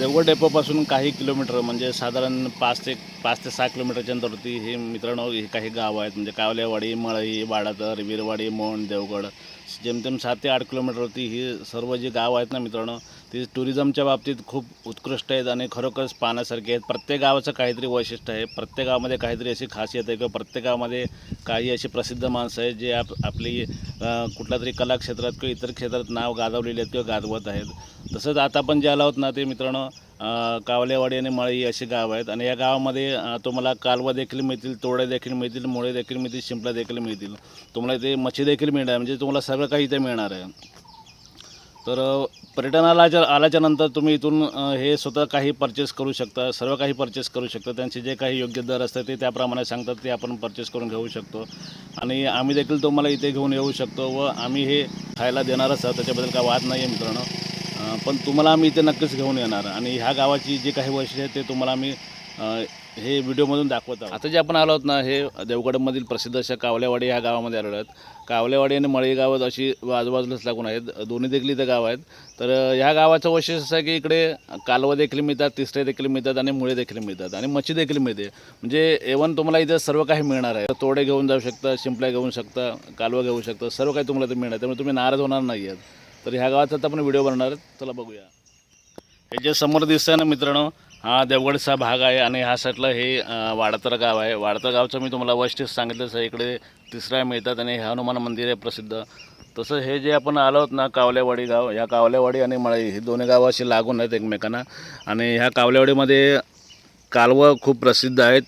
देवगड डेपोपासून काही किलोमीटर म्हणजे साधारण पाच ते पाच ते सहा किलोमीटरच्या अंतरवरती हे मित्रांनो हे काही गावं आहेत म्हणजे कावलेवाडी मळई बाडातर वीरवाडी मोंड देवगड जेमतेम सात ते आठ किलोमीटरवरती ही सर्व जी गावं आहेत ना मित्रांनो ती टुरिझमच्या बाबतीत खूप उत्कृष्ट आहेत आणि खरोखरच पाहण्यासारखे आहेत. प्रत्येक गावाचं काहीतरी वैशिष्ट्य आहे. प्रत्येक गावामध्ये काहीतरी अशी खासियत आहे किंवा प्रत्येक गावामध्ये काही अशी प्रसिद्ध माणसं आहेत जे आप आपली कुठल्या तरी कला क्षेत्रात किंवा इतर क्षेत्रात नाव गाजवलेली आहेत किंवा गाजवत आहेत. तसंच आता पण जे आला आहोत ना ते मित्रांनो कावलेवाडी आणि मळई अशी गाव आहेत. आणि या गावामध्ये तुम्हाला कालवा देखील मिळतील तोडे देखील मिळतील मुळे देखील मिळतील शिंपला देखील मिळतील. तुम्हाला इथे मच्छी देखील मिळणार आहे. म्हणजे तुम्हाला सगळं काही इथे मिळणार आहे. तर पर्यटनाला जर आल्याच्यानंतर तुम्ही इथून हे स्वतः काही परचेस करू शकता सर्व काही परचेस करू शकता. त्यांचे जे काही योग्य दर असतात ते त्याप्रमाणे सांगतात ते आपण परचेस करून घेऊ शकतो. आणि आम्ही देखील तुम्हाला इथे घेऊन येऊ शकतो व आम्ही हे खायला देणारच आहोत. त्याच्याबद्दल काय वाद नाही आहे मित्रांनो. पण तुम्हाला आम्ही इथे नक्कीच घेऊन येणार. आणि ह्या गावाची जी काही वैशिष्ट्य आहे ते तुम्हाला आम्ही हे व्हिडिओमधून दाखवत आहोत. आता जे आपण आलो आहोत ना हे देवगडमधील प्रसिद्ध अशा कावल्यावाडी ह्या गावामध्ये आलेलो आहेत. कावल्यावाडी आणि मळी अशी आजूबाजूलाच लागून आहेत दोन्ही देखील इथं गाव आहेत. तर ह्या गावाचं वैशिष्ट्य असं आहे की इकडे कालवं देखील मिळतात तिसरे देखील मिळतात आणि मुळे देखील मिळतात आणि मच्छी देखील मिळते. म्हणजे एवन तुम्हाला इथं सर्व काही मिळणार आहे. तोडे घेऊन जाऊ शकता शिंपल्या घेऊ शकता कालवं घेऊ शकता सर्व काही तुम्हाला इथं मिळणार त्यामुळे तुम्ही नाराज होणार नाही आहेत तर ह्या गावाचा आता आपण व्हिडिओ बनवणार चला बघूया. हे जे समोर दिसतंय ना मित्रांनो हा देवगडचा भाग आहे आणि ह्या साईडला हे वाडतर गाव आहे. वाडतर गावचं मी तुम्हाला वैशिष्ट्य सांगितलंच आहे इकडे तिसऱ्या मिळतात आणि हे हनुमान मंदिर आहे प्रसिद्ध. तसं हे जे आपण आलो आहोत ना कावलेवाडी गाव ह्या कावलेवाडी आणि मळई ही दोन्ही गावं अशी लागून आहेत एकमेकांना. आणि ह्या कावलेवाडीमध्ये कालवं खूप प्रसिद्ध आहेत.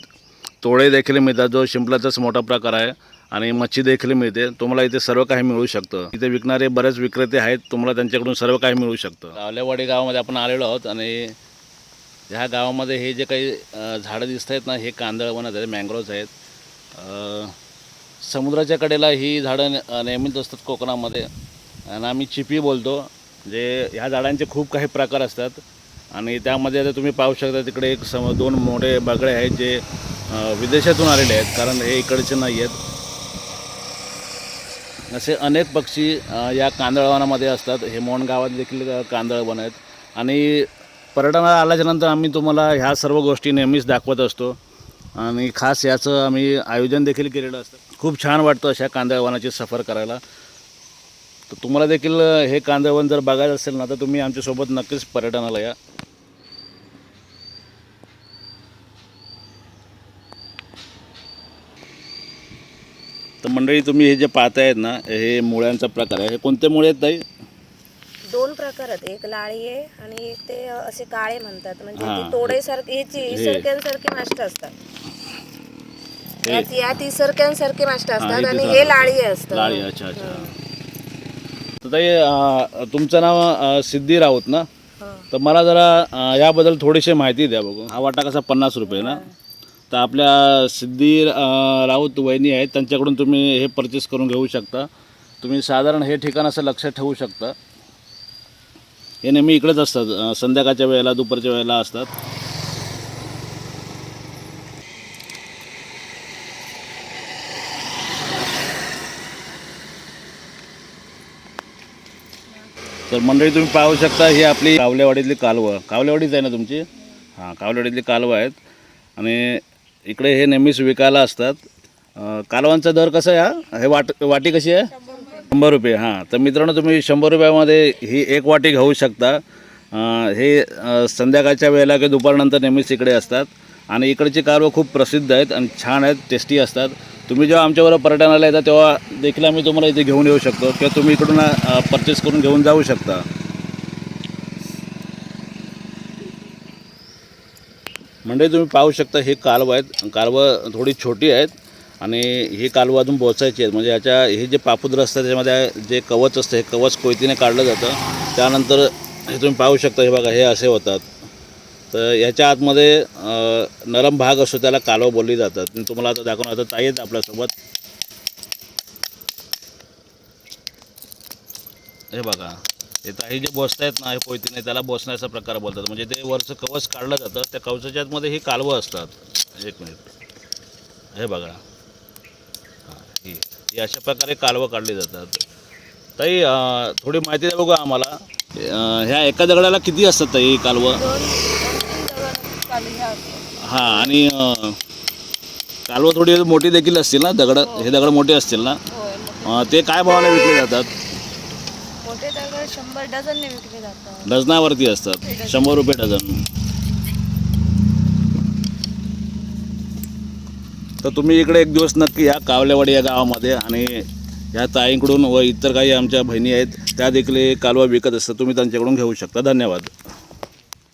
तोडे देखील मिळतात जो शिंपलाचाच मोठा प्रकार आहे. आणि मच्छी देखील मिळते. तुम्हाला इथे सर्व काही मिळू शकतं. इथे विकणारे बरेच विक्रेते आहेत. तुम्हाला त्यांच्याकडून सर्व काही मिळू शकतं. आवलेवाडी गावामध्ये आपण आलेलो आहोत आणि ह्या गावामध्ये हे जे काही झाडं दिसत आहेत ना हे कांदळवनच आहेत मँग्रोव्ज आहेत. समुद्राच्या कडेला ही झाडं ने- नेहमीच असतात कोकणामध्ये. आणि आम्ही चिपी बोलतो जे ह्या झाडांचे खूप काही प्रकार असतात. आणि त्यामध्ये आता तुम्ही पाहू शकता तिकडे एक सम दोन मोठे बगळे आहेत जे विदेशातून आलेले आहेत. कारण हे इकडचे नाही आहेत असे अनेक पक्षी या कांदळवनामध्ये असतात. हे मोहन गावात देखील कांदळवन आहेत. आणि पर्यटनाला आल्याच्यानंतर आम्ही तुम्हाला ह्या सर्व गोष्टी नेहमीच दाखवत असतो. आणि खास याचं आम्ही आयोजन देखील केलेलं असतं. खूप छान वाटतं अशा कांदळवनाची सफर करायला. तर तुम्हाला देखील हे कांदळवन जर बघायचं असेल ना तर तुम्ही आमच्यासोबत नक्कीच पर्यटनाला या. तर मंडळी तुम्ही हे जे पाहतायत ना हे मुळ्यांचा प्रकार आहे. हे कोणते मुळे आहेत ताई? दोन प्रकार आहेत. एक लाळी आहे आणि एक ते असे काळे म्हणतात. म्हणजे हा. ती तोडेसारखी ह्याची हे. माष्ट असतात. हे. यात- या ती सरक्यांसारखी माष्ट हा, असतात आणि हे लाळी असतात. लाळी अच्छा अच्छा. तर ताई अं, तुमचं नाव अं, सिद्धी राऊत ना? हा. तर मला जरा अं, याबद्दल थोडीशी माहिती द्या बघू. हा वाटा कसा पन्नास रुपये ना? तर आपल्या सिद्धी राऊत वहिनी आहेत त्यांच्याकडून तुम्ही हे परचेस करून घेऊ शकता. तुम्ही साधारण हे ठिकाण असं लक्षात ठेवू शकता. हे नेहमी इकडेच असतात संध्याकाळच्या वेळेला दुपारच्या वेळेला असतात. तर मंडळी तुम्ही पाहू शकता ही आपली कावलेवाडीतली कालवं. कावलेवाडीच आहे ना तुमची? हां कावलेवाडीतली कालवं आहेत. आणि इकडे हे नेहमीच विकायला असतात. कालवांचा दर कसा आहे हा? हे वाट वाटी कशी आहे? शंभर रुपये हां. तर मित्रांनो तुम्ही शंभर रुपयामध्ये ही एक वाटी घेऊ शकता. हे संध्याकाळच्या वेळेला की दुपारनंतर नेहमीच इकडे असतात. आणि इकडची कालवं खूप प्रसिद्ध आहेत आणि छान आहेत टेस्टी असतात. तुम्ही जेव्हा आमच्याबरोबर पर्यटनाला येता तेव्हा देखील आम्ही तुम्हाला इथे घेऊन येऊ शकतो किंवा तुम्ही इकडून परचेस करून घेऊन जाऊ शकता. म्हणजे तुम्ही पाहू शकता हे कालवं आहेत. कालवं थोडी छोटी आहेत आणि ही कालवं अजून बोचायची आहेत. म्हणजे ह्याच्या हे जे पापुद्र असतं त्याच्यामध्ये जे कवच असतं हे कवच कोयतीने काढलं जातं. त्यानंतर हे तुम्ही पाहू शकता हे बघा हे असे होतात. तर ह्याच्या आतमध्ये नरम भाग असतो त्याला कालवं बोलली जातात. मी तुम्हाला आता दाखवून आता ताई आहेत आपल्यासोबत. हे बघा. हे ताई जे बोसत आहेत ना हे कोयतीने त्याला बोसण्याचा प्रकार बोलतात. म्हणजे ते वरचं कवच काढलं जातं त्या कवचाच्या आतमध्ये ही कालवं असतात. एक मिनिट. हे बघा. हां ही ही अशा प्रकारे कालवं काढली जातात. ताई थोडी माहिती द्या बघू आम्हाला. ह्या एका दगडाला किती असतात ताई कालवं. हां आणि कालवं थोडी मोठी देखील असतील ना दगड? हे. दगड मोठे असतील ना? ते काय भावाला विकले जातात? मोठे दगड शंभर डझनने विकले जातात. डझनावरती असतात. शंभर रुपये डझन. तर तुम्ही इकडे एक दिवस नक्की या कावलेवाडी या गावामध्ये आणि या ताईंकडून व इतर काही आमच्या बहिणी आहेत त्या देखील हे कालवा विकत असतात. तुम्ही त्यांच्याकडून घेऊ शकता. धन्यवाद.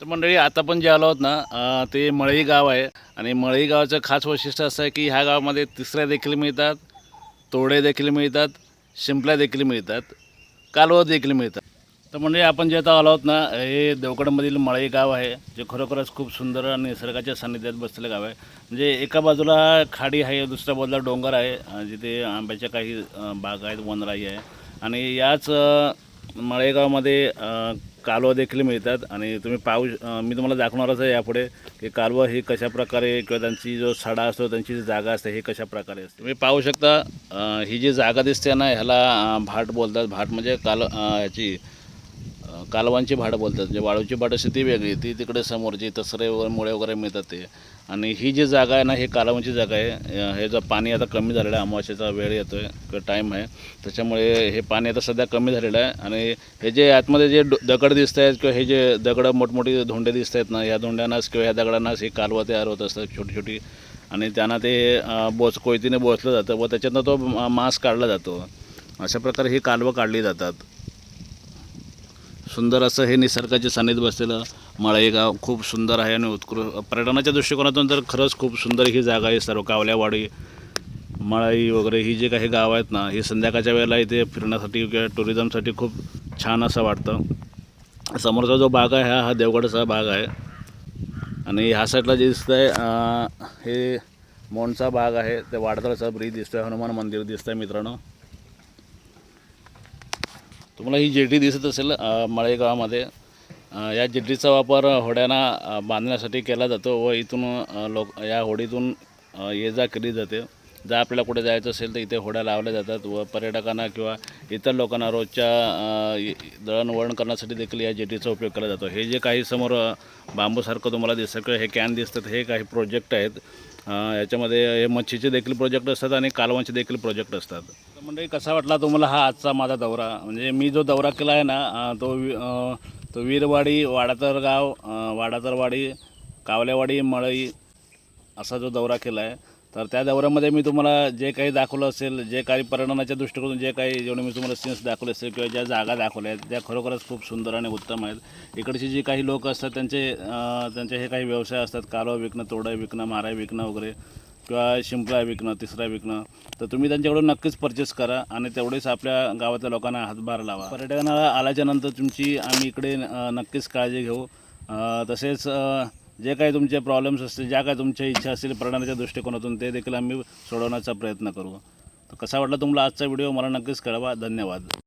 तर मंडळी आता पण जे आलो आहोत ना ते मळई गाव आहे. आणि मळई गावाचं खास वैशिष्ट्य असं आहे की ह्या गावामध्ये तिसऱ्या देखील मिळतात तोडे देखील मिळतात शिंपल्या देखील मिळतात. कालवा देखील मिळतात. तर म्हणजे आपण जे आता आलो आहोत ना हे देवगडमधील मळई गाव आहे जे खरोखरच खूप सुंदर आणि निसर्गाच्या सान्निध्यात बसलेलं गाव आहे. म्हणजे एका बाजूला खाडी आहे दुसऱ्या बाजूला डोंगर आहे जिथे आंब्याच्या काही बाग आहेत वनराई आहे. आणि याच मळेगावमध्ये कालवं देखील मिळतात आणि तुम्ही पाहू मी तुम्हाला दाखवणारच आहे यापुढे की कालवं ही कशा प्रकारे किंवा त्यांची जो सडा असतो त्यांची जी जागा असते ही कशा प्रकारे असते? तुम्ही पाहू शकता ही जी जागा दिसते ना ह्याला भाट बोलतात. भाट म्हणजे काल ह्याची कालवांची भाडं बोलतात म्हणजे वाळूची भाडं शेती वेगळी ती तिकडे समोरची तसरे वगैरे मुळे वगैरे मिळतात ते. आणि ही जी जागा आहे ना हे कालवांची जागा आहे. हे जर पाणी आता कमी झालेलं आहे अमावास्याचा वेळ येतो आहे टाईम आहे. त्याच्यामुळे हे पाणी आता सध्या कमी झालेलं आहे. आणि हे जे आतमध्ये जे दगड दिसत आहेत किंवा हे जे दगडं मोठमोठी धोंडे दिसत आहेत ना या धोंड्यांनाच किंवा ह्या दगडांनाच हे कालवा तयार होत असतात छोटी छोटी आणि त्यांना ते बोच कोयतीने बोचलं जातं व त्याच्यातनं तो मांस काढला जातो. अशा प्रकारे ही कालवं काढली जातात. सुंदर असं हे निसर्गाचे सानिध्य बसलेलं मळई गाव खूप सुंदर आहे आणि उत्कृष्ट पर्यटनाच्या दृष्टिकोनातून तर खरंच खूप सुंदर ही जागा आहे. सर्व कावल्यावाडी मळाई वगैरे ही जे काही गाव आहेत ना ही संध्याकाळच्या वेळेला इथे फिरण्यासाठी किंवा टुरिझमसाठी खूप छान असं वाटतं. समोरचा जो भाग आहे हा हा देवगडचा भाग आहे. आणि ह्या साईडला जे दिसतं आहे हे मोंडचा भाग आहे. ते वाडतळचा ब्रिज दिसतोय हनुमान मंदिर दिसतंय मित्रांनो. तुम्हाला ही जेटी दिसत असेल मळेगावामध्ये. या जेटीचा वापर होड्यांना बांधण्यासाठी केला जातो व इथून लोक या होडीतून ये जा केली जाते. जर आपल्याला कुठे जायचं असेल तर इथे होड्या लावल्या जातात व पर्यटकांना किंवा इतर लोकांना रोजच्या दळणवळण करण्यासाठी देखील या जेटीचा उपयोग केला जातो. हे जे काही समोर बांबूसारखं तुम्हाला दिसतं किंवा हे कॅन दिसतात हे काही प्रोजेक्ट आहेत. याच्यामध्ये हे मच्छीचे देखील प्रोजेक्ट असतात आणि कालवांचे देखील प्रोजेक्ट असतात. मंडळी म्हणजे कसा वाटला तुम्हाला हा आजचा माझा दौरा? म्हणजे मी जो दौरा केला आहे ना तो वि- तो वीरवाडी वाडातर गाव वाडातरवाडी कावलेवाडी मळई असा जो दौरा केला आहे तर त्या दौऱ्यामध्ये मी तुम्हाला जे काही दाखवलं असेल जे काही पर्यटनाच्या दृष्टिकोनातून जे काही जेवढे मी तुम्हाला सीन्स दाखवले असेल किंवा ज्या जागा दाखवल्या आहेत त्या खरोखरच खूप सुंदर आणि उत्तम आहेत. इकडची जी काही लोक असतात त्यांचे त्यांचे हे काही व्यवसाय असतात कालवा विकणं तोडं विकणं मारा विकणं वगैरे किंवा शिंपला विकणं तिसरा विकणं तर तुम्ही त्यांच्याकडून नक्कीच परचेस करा आणि तेवढेच आपल्या गावातल्या लोकांना हातभार लावा. पर्यटनाला आल्याच्यानंतर तुमची आम्ही इकडे नक्कीच काळजी घेऊ. तसेच जे काही तुमचे प्रॉब्लेम्स असतील ज्या काही तुमच्या इच्छा असतील पर्यटनाच्या दृष्टिकोनातून ते देखील आम्ही सोडवण्याचा प्रयत्न करू. तर कसा वाटला तुम्हाला आजचा व्हिडिओ मला नक्कीच कळवा. धन्यवाद.